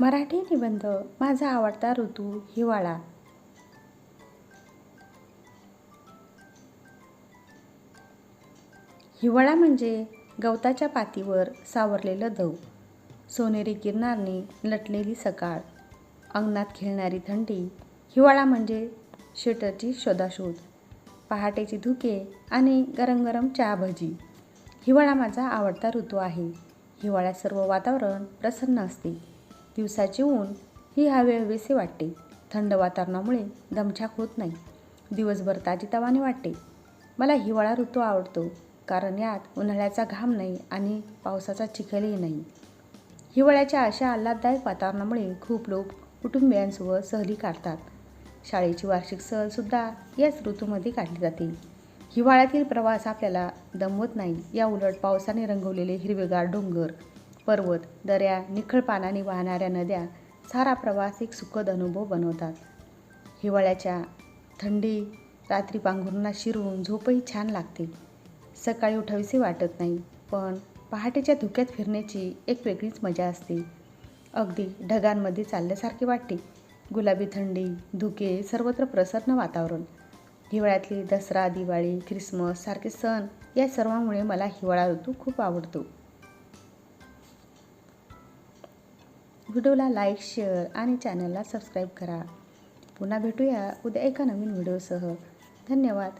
मराठी निबंध माझा आवडता ऋतू हिवाळा. हिवाळा म्हणजे गवताच्या पातीवर सावरलेलं दव. सोनेरी किरणांनी लटलेली सकाळ. अंगणात खेळणारी थंडी. हिवाळा म्हणजे शेटरची शोधाशोध. पहाटेची धुके आणि गरम गरम चहा भजी हिवाळा माझा आवडता ऋतू आहे. हिवाळ्यात सर्व वातावरण प्रसन्न असते. दिवसाचे ऊन ही हवे हवेसे वाटते. थंड वातावरणामुळे दमछाक होत नाही. दिवसभर ताजीतवाने वाटते. मला हिवाळा ऋतू आवडतो कारण यात उन्हाळ्याचा घाम नाही आणि पावसाचा चिखलही नाही. हिवाळ्याच्या अशा आल्हाददायक वातावरणामुळे खूप लोक कुटुंबियांसोबत सहली काढतात. शाळेची वार्षिक सहलसुद्धा याच ऋतूमध्ये काढली जाते. हिवाळ्यातील प्रवास आपल्याला दमवत नाही. या उलट पावसाने रंगवलेले हिरवेगार डोंगर पर्वत दऱ्या निखळ पानाने वाहणाऱ्या नद्या सारा प्रवास एक सुखद अनुभव बनवतात. हिवाळ्याच्या थंडी रात्री पांघरुणा शिरून झोपही छान लागते. सकाळी उठावीसे वाटत नाही पण पहाटेच्या धुक्यात फिरण्याची एक वेगळीच मजा असते. अगदी ढगांमध्ये चालल्यासारखे वाटते. गुलाबी थंडी धुके सर्वत्र प्रसन्न वातावरण. हिवाळ्यातली दसरा दिवाळी ख्रिसमस सारखे सण या सर्वांमुळे मला हिवाळा ऋतू खूप आवडतो. व्हिडिओला लाईक शेअर आणि चॅनलला सबस्क्राईब करा. पुन्हा भेटूया उद्या एका नवीन व्हिडिओसह. धन्यवाद.